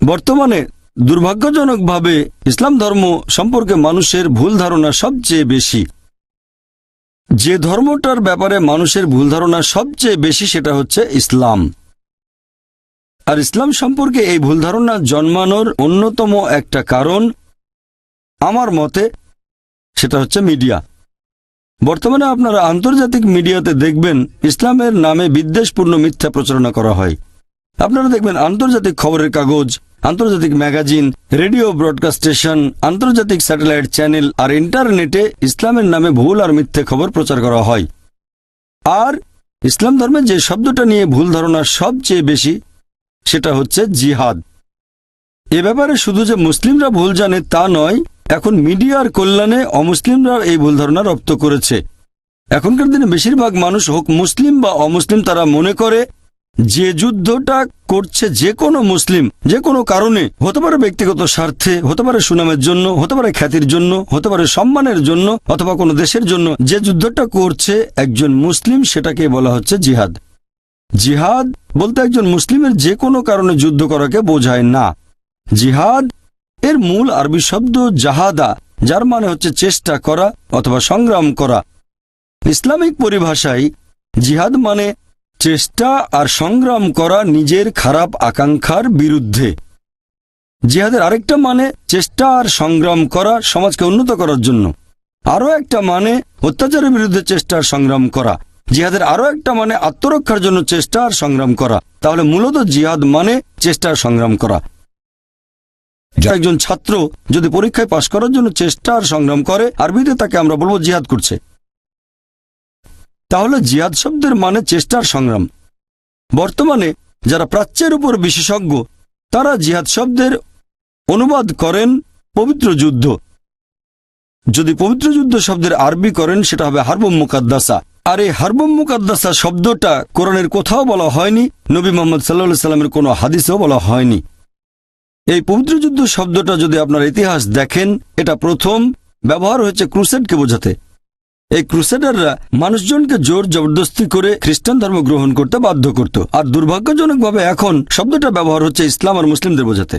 বর্তমানে দুর্ভাগ্যজনকভাবে ইসলাম ধর্ম সম্পর্কে মানুষের ভুল ধারণা সবচেয়ে বেশি। যে ধর্মটার ব্যাপারে মানুষের ভুল ধারণা সবচেয়ে বেশি সেটা হচ্ছে ইসলাম। আর ইসলাম সম্পর্কে এই ভুল ধারণা জন্মানোর অন্যতম একটা কারণ আমার মতে সেটা হচ্ছে মিডিয়া। বর্তমানে আপনারা আন্তর্জাতিক মিডিয়াতে দেখবেন ইসলামের নামে বিদ্বেষপূর্ণ মিথ্যা প্রচারণা করা হয়। আপনারা দেখবেন আন্তর্জাতিক খবরের কাগজ আন্তর্জাতিক ম্যাগাজিন, রেডিও ব্রডকাস্ট স্টেশন, আন্তর্জাতিক স্যাটেলাইট চ্যানেল আর ইন্টারনেটে ইসলামের নামে ভুল আর মিথ্যে খবর প্রচার করা হয়। আর ইসলাম ধর্মে যে শব্দটা নিয়ে ভুল ধারণা সবচেয়ে বেশি, সেটা হচ্ছে জিহাদ। এ ব্যাপারে শুধু যে মুসলিমরা ভুল জানে তা নয়, এখন মিডিয়ার কল্যাণে অমুসলিমরা এই ভুল ধারণা রপ্ত করেছে। এখনকার দিনে বেশিরভাগ মানুষ হোক মুসলিম বা অমুসলিম তারা মনে করে যে যুদ্ধটা করছে যে কোনো মুসলিম, যে কোনো কারণে, হতে পারে ব্যক্তিগত স্বার্থে, হতে পারে সুনামের জন্য, হতে পারে খ্যাতির জন্য, হতে পারে সম্মানের জন্য, অথবা কোনো দেশের জন্য, যে যুদ্ধটা করছে একজন মুসলিম সেটাকে বলা হচ্ছে জিহাদ। জিহাদ বলতে একজন মুসলিমের যে কোনো কারণে যুদ্ধ করাকে বোঝায় না। জিহাদ এর মূল আরবি শব্দ জাহাদা, যার মানে হচ্ছে চেষ্টা করা অথবা সংগ্রাম করা। ইসলামিক পরিভাষায় জিহাদ মানে চেষ্টা আর সংগ্রাম করা নিজের খারাপ আকাঙ্ক্ষার বিরুদ্ধে। জিহাদের আরেকটা মানে চেষ্টা আর সংগ্রাম করা সমাজকে উন্নত করার জন্য। আরও একটা মানে অত্যাচারের বিরুদ্ধে চেষ্টা আর সংগ্রাম করা। জিহাদের আরও একটা মানে আত্মরক্ষার জন্য চেষ্টা আর সংগ্রাম করা। তাহলে মূলত জিহাদ মানে চেষ্টা আর সংগ্রাম করা। একজন ছাত্র যদি পরীক্ষায় পাশ করার জন্য চেষ্টা আর সংগ্রাম করে, আরবিতে তাকে আমরা বলব জিহাদ করছে। তাহলে জিয়াদ শব্দের মানে চেষ্টার সংগ্রাম। বর্তমানে যারা প্রাচ্যের উপর বিশেষজ্ঞ, তারা জিহাদ শব্দের অনুবাদ করেন পবিত্র যুদ্ধ। যদি পবিত্র যুদ্ধ শব্দের আরবি করেন, সেটা হবে হারবম মুকাদ্দাসা। আর এই হারবম মুকাদ্দাসা শব্দটা কোরআনের কোথাও বলা হয়নি, নবী মোহাম্মদ সাল্লা সাল্লামের কোনো হাদিসেও বলা হয়নি। এই পবিত্র যুদ্ধ শব্দটা যদি আপনার ইতিহাস দেখেন, এটা প্রথম ব্যবহার হয়েছে ক্রুসেডকে বোঝাতে। এই ক্রুসেডাররা মানুষজনকে জোর জবরদস্তি করে খ্রিস্টান ধর্ম গ্রহণ করতে বাধ্য করত। আর দুর্ভাগ্যজনকভাবে এখন শব্দটা ব্যবহার হচ্ছে ইসলাম আর মুসলিমদের বোঝাতে।